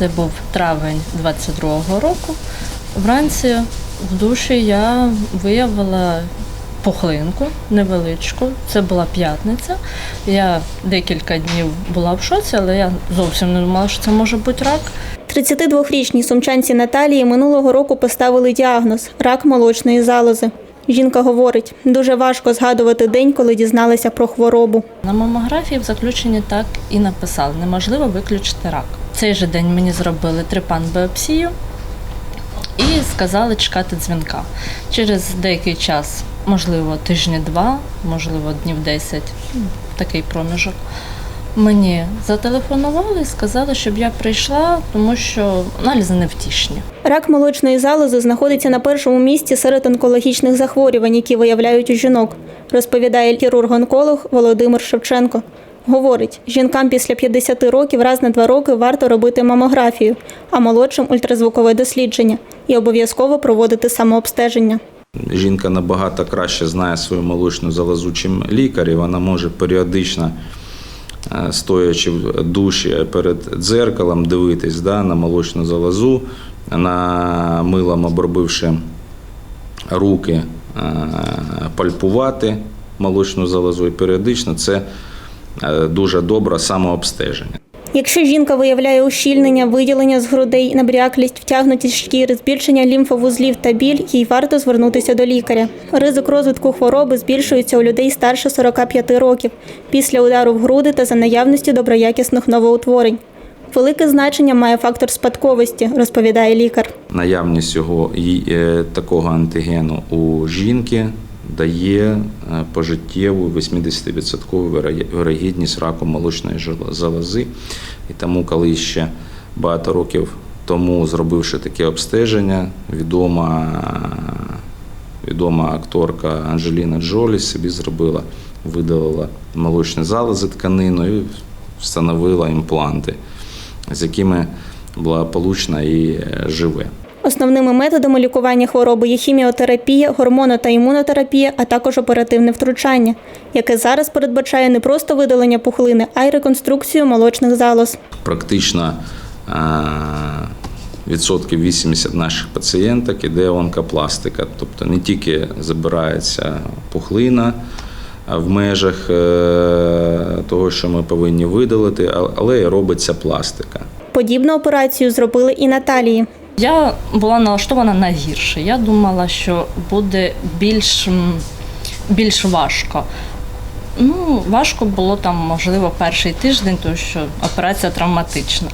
Це був травень 22-го року. Вранці в душі я виявила пухлинку невеличку. Це була п'ятниця. Я декілька днів була в шоці, але я зовсім не думала, що це може бути рак. 32-річній сумчанці Наталії минулого року поставили діагноз рак молочної залози. Жінка говорить, дуже важко згадувати день, коли дізналася про хворобу. На мамографії в заключенні так і написали: неможливо виключити рак. В цей же день мені зробили трипан біопсію і сказали чекати дзвінка. Через деякий час, можливо, тижні два, можливо, днів 10, ну, такий проміжок. Мені зателефонували і сказали, щоб я прийшла, тому що аналізи невтішні. Рак молочної залози знаходиться на першому місці серед онкологічних захворювань, які виявляють у жінок, розповідає хірург-онколог Володимир Шевченко. Говорить, жінкам після 50 років раз на два роки варто робити мамографію, а молодшим ультразвукове дослідження і обов'язково проводити самообстеження. Жінка набагато краще знає свою молочну залозу, чим лікар, вона може періодично, е, стоячи в душі перед дзеркалом, дивитись да, на молочну залозу, на милом обробивши руки, е, пальпувати молочну залозу. І періодично це е, дуже добре самообстеження. Якщо жінка виявляє ущільнення, виділення з грудей, набряклість, втягнутість шкіри, збільшення лімфовузлів та біль, їй варто звернутися до лікаря. Ризик розвитку хвороби збільшується у людей старше 45 років після удару в груди та за наявності доброякісних новоутворень. Велике значення має фактор спадковості, розповідає лікар. Наявність і, е, такого антигену у жінки дає е, пожиттєву 80% вироє- вирогідність раку молочної залози. І тому, коли ще багато років тому, зробивши таке обстеження, відома, відома акторка Анджеліна Джолі собі зробила, видалила молочні залози тканину і встановила імпланти, з якими благополучно і е, живе. Основними методами лікування хвороби є хіміотерапія, гормоно- та імунотерапія, а також оперативне втручання, яке зараз передбачає не просто видалення пухлини, а й реконструкцію молочних залоз. практично е, відсотків 80 наших пацієнток іде онкопластика, тобто не тільки забирається пухлина в межах е, того, що ми повинні видалити, але й робиться пластика. Подібну операцію зробили і Наталії. Я була налаштована на гірше. Я думала, що буде більш, більш важко. Ну, важко було там, можливо, перший тиждень, тому що операція травматична.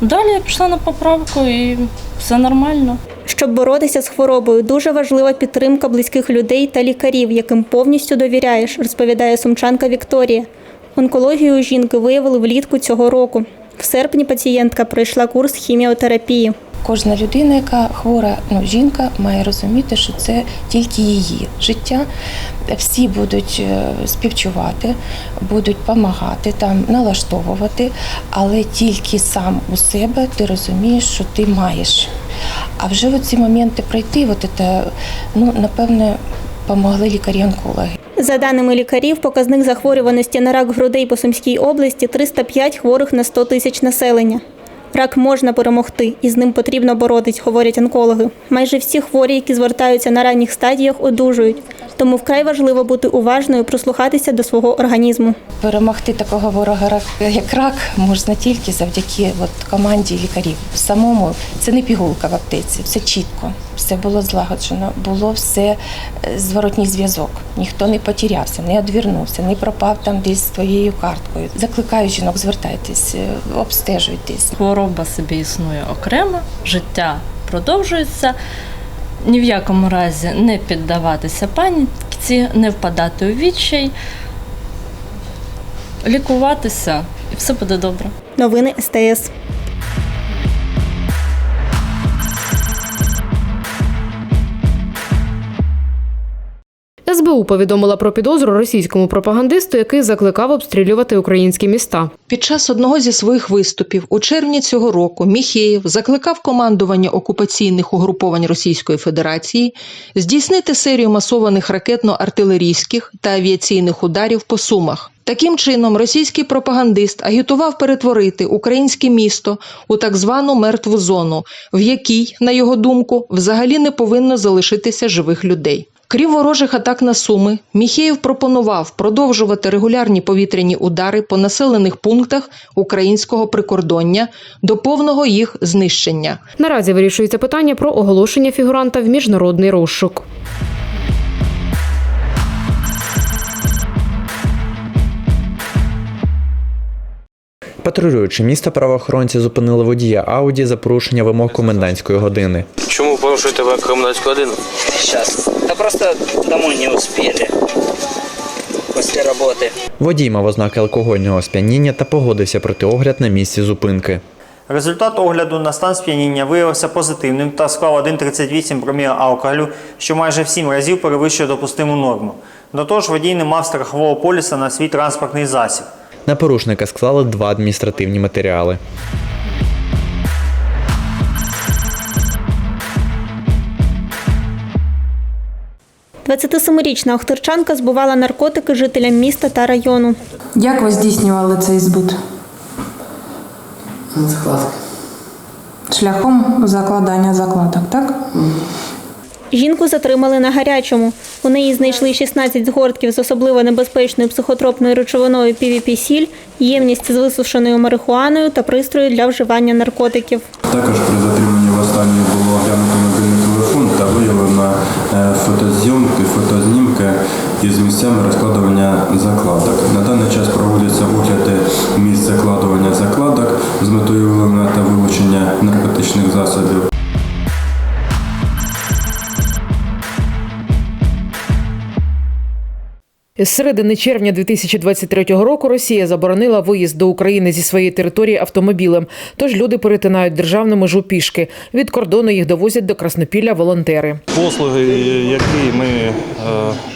Далі я пішла на поправку і все нормально. Щоб боротися з хворобою, дуже важлива підтримка близьких людей та лікарів, яким повністю довіряєш, розповідає сумчанка Вікторія. Онкологію жінки виявили влітку цього року. В серпні пацієнтка пройшла курс хіміотерапії. Кожна людина, яка хвора, ну жінка, має розуміти, що це тільки її життя. Всі будуть е, співчувати, будуть допомагати, там налаштовувати, але тільки сам у себе ти розумієш, що ти маєш. А вже в ці моменти пройти, от це, ну напевне, допомогли лікарі-онкологи. За даними лікарів, показник захворюваності на рак грудей по Сумській області 305 хворих на 100 тисяч населення. Рак можна перемогти, і з ним потрібно боротись, говорять онкологи. Майже всі хворі, які звертаються на ранніх стадіях, одужують. Тому вкрай важливо бути уважною, прислухатися до свого організму. Перемогти такого ворога рак- як рак можна тільки завдяки от команді лікарів. Самому це не пігулка в аптеці, все чітко, все було злагоджено, було все е, зворотній зв'язок. Ніхто не потерявся, не одвернувся, не пропав там десь з твоєю карткою. Закликаю жінок, звертайтесь, е, обстежуйтесь. Хвороба собі існує окремо, життя продовжується. Ні в якому разі не піддаватися паніці, не впадати у відчай, лікуватися, і все буде добре. Новини СТС. СБУ повідомила про підозру російському пропагандисту, який закликав обстрілювати українські міста. Під час одного зі своїх виступів у червні цього року Міхеєв закликав командування окупаційних угруповань Російської Федерації здійснити серію масованих ракетно-артилерійських та авіаційних ударів по Сумах. Таким чином, російський пропагандист агітував перетворити українське місто у так звану мертву зону, в якій, на його думку, взагалі не повинно залишитися живих людей. Крім ворожих атак на Суми, Міхеєв пропонував продовжувати регулярні повітряні удари по населених пунктах українського прикордоння до повного їх знищення. Наразі вирішується питання про оголошення фігуранта в міжнародний розшук. Патрулюючи місто, правоохоронці зупинили водія Ауді за порушення вимог комендантської години. Чому порушуєте ви комендантську годину? Сейчас. Да просто домой не успели. После работы. Водій мав ознаки алкогольного сп'яніння та погодився пройти огляд на місці зупинки. Результат огляду на стан сп'яніння виявився позитивним та склав 1,38 проміла алкоголю, що майже в 7 разів перевищує допустиму норму. До того ж, водій не мав страхового поліса на свій транспортний засіб. На порушника склали два адміністративні матеріали. – 27-річна охтирчанка збувала наркотики жителям міста та району. Як ви здійснювали цей збут? Закладки. Шляхом закладання закладок, так? Жінку затримали на гарячому. У неї знайшли 16 згортків з особливо небезпечною психотропною речовиною PVP-сіль, ємність з висушеною марихуаною та пристрою для вживання наркотиків. Також при затриманні в останній фотозйомки, фотознімки із місцями розкладування закладок. На даний час проводяться огляди місць закладування закладок з метою виявлення та вилучення наркотичних засобів. З середини червня 2023 року Росія заборонила виїзд до України зі своєї території автомобілем. Тож люди перетинають державну межу пішки. Від кордону їх довозять до Краснопілля волонтери. Послуги, які ми е,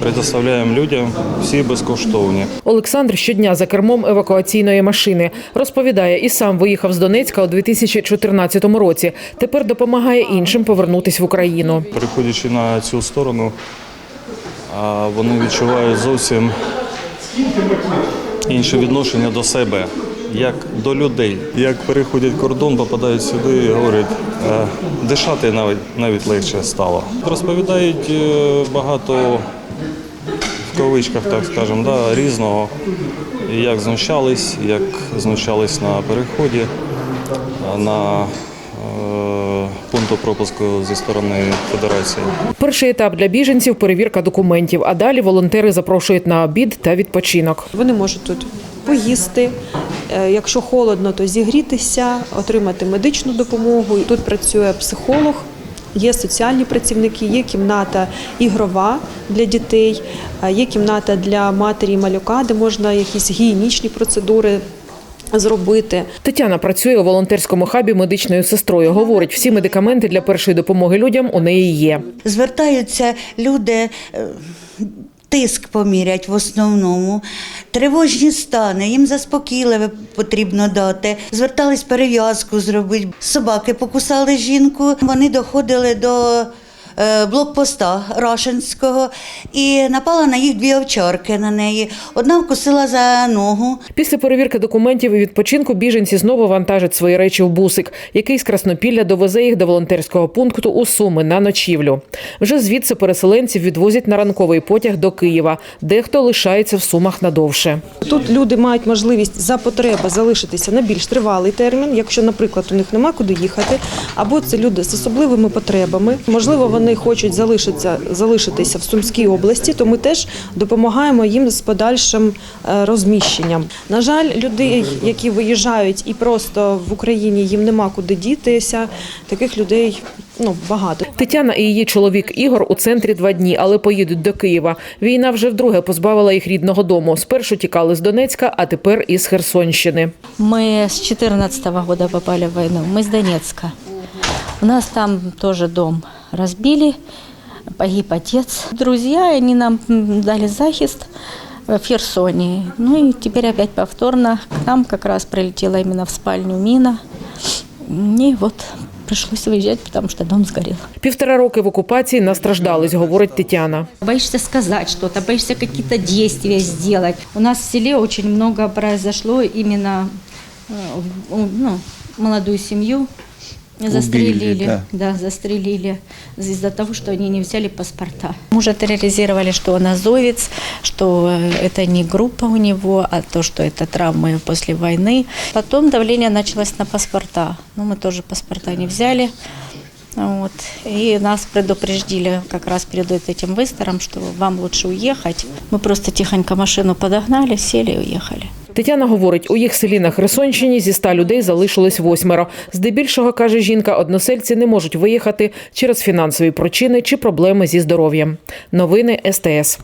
предоставляємо людям, всі безкоштовні. Олександр щодня за кермом евакуаційної машини розповідає, і сам виїхав з Донецька у 2014 році. Тепер допомагає іншим повернутись в Україну. Переходячи на цю сторону, а, вони відчувають зовсім інше відношення до себе, як до людей. Як переходять кордон, попадають сюди і говорять, «Е, дишати навіть навіть легше стало. Розповідають е, багато в кавичках, так скажемо, да, різного. Як знущались, як знущались на переході, на пункту пропуску зі сторони Федерації. Перший етап для біженців перевірка документів. А далі волонтери запрошують на обід та відпочинок. Вони можуть тут поїсти. е, Якщо холодно, то зігрітися, отримати медичну допомогу. Тут працює психолог, є соціальні працівники, є кімната ігрова для дітей, е, є кімната для матері і малюка, де можна якісь гігієнічні процедури зробити. Тетяна працює у волонтерському хабі медичною сестрою. Говорить, всі медикаменти для першої допомоги людям у неї є. Звертаються люди. е, Тиск помірять в основному, тривожні стани, їм заспокійливе потрібно дати. Звертались перев'язку зробити. Собаки покусали жінку. Вони доходили до блокпоста Рашинського і напала на їх дві овчарки на неї. Одна вкусила за ногу, Після перевірки документів і відпочинку біженці знову вантажать свої речі в бусик, який з Краснопілля довезе їх до волонтерського пункту у Суми на ночівлю. Вже звідси переселенців відвозять на ранковий потяг до Києва. Дехто лишається в Сумах надовше. Тут люди мають можливість за потреби залишитися на більш тривалий термін, якщо, наприклад, у них нема куди їхати, або це люди з особливими потребами. Можливо, вони хочуть залишитися, залишитися в Сумській області, то ми теж допомагаємо їм з подальшим е, розміщенням. На жаль, людей, які виїжджають і просто в Україні їм нема куди дітися, таких людей ну багато. Тетяна і її чоловік Ігор у центрі два дні, але поїдуть до Києва. Війна вже вдруге позбавила їх рідного дому. Спершу тікали з Донецька, а тепер із Херсонщини. Мы с 2014 года попали в войну. Мы с Донецка. У нас там тоже дом разбили. погиб отец. Друзья, они нам дали захист в Херсоне. Ну и теперь опять повторно к нам как раз прилетела именно в спальню мина. И вот пришлось выезжать, потому что дом сгорел. Півтора роки в окупації настраждались, говорить Тетяна. Боишься сказать что-то, боишься какие-то действия сделать. У нас в селе очень много произошло именно э, в- ну, молодую семью застрелили. да. застрелили из-за того, что они не взяли паспорта. Мужа терроризировали, что он азовец, что э, это не группа у него, а то, что это травмы после войны. Потом давление началось на паспорта. Ну, мы тоже паспорта не взяли. Вот. И нас предупреждили как раз перед этим выстором, что вам лучше уехать. Мы просто тихонько машину подогнали, сели и уехали. Тетяна говорить, у їх селі на Херсонщині зі ста людей залишилось восьмеро. Здебільшого, каже жінка, односельці не можуть виїхати через фінансові причини чи проблеми зі здоров'ям. Новини СТС.